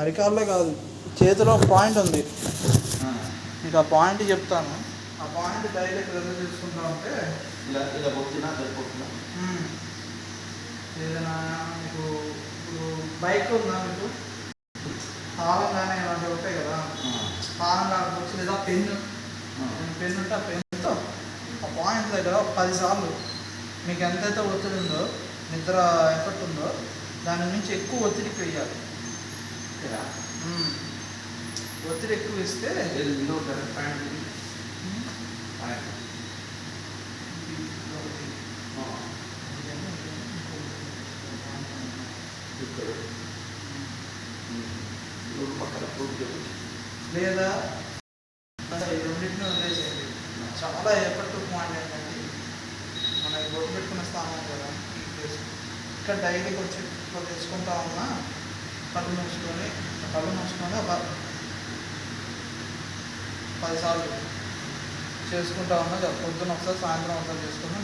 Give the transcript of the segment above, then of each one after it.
అరికాల్లో కాదు చేతిలో పాయింట్ ఉంది. మీకు ఆ పాయింట్ చెప్తాను. ఆ పాయింట్ డైలీ ప్రెజర్ చేసుకుంటా ఉంటే ఇలా ఇలా పోతున్నా సరిపోతున్నా. ఏదైనా మీకు ఇప్పుడు బైక్ ఉందా మీకు? తాళం కానీ ఇలాంటివి ఉంటాయి కదా. తాళం కాకపోవచ్చు లేదా పెన్ను? పెన్ ఉంటే ఆ పెన్తో ఆ పాయింట్ దగ్గర పదిసార్లు మీకు ఎంతైతే ఒత్తిడి ఉందో నిద్ర ఎఫెక్ట్ ఉందో దాని నుంచి ఎక్కువ ఒత్తిడికి వెయ్యాలి. మ్మ్. ఒత్తిడి ఎక్కువ ఇస్తే ప్యాంట్ ఇక్కడ. రోడ్డు పక్కన రోడ్డు లేదా? ఈ రెండింటిని వదిలేసేయండి. చాలా ఎఫెక్టివ్ పాయింట్ ఏంటంటే మన ఈ బొట్టు పెట్టుకున్న స్థానం కదా ఇక్కడ డైలీ వచ్చి ఇక్కడ తెచ్చుకుంటా ఉన్నా కళ్ళు మూసుకొని కళ్ళు మూసుకొని ఒక పదిసార్లు చేసుకుంటా ఉన్నా చాలు. పొద్దున ఒకసారి సాయంత్రం ఒకసారి చేసుకున్నా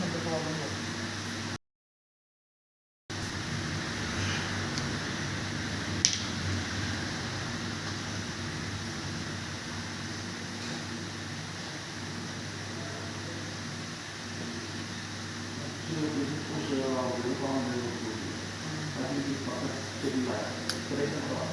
มีความเป็นหลักจะได้ตลอด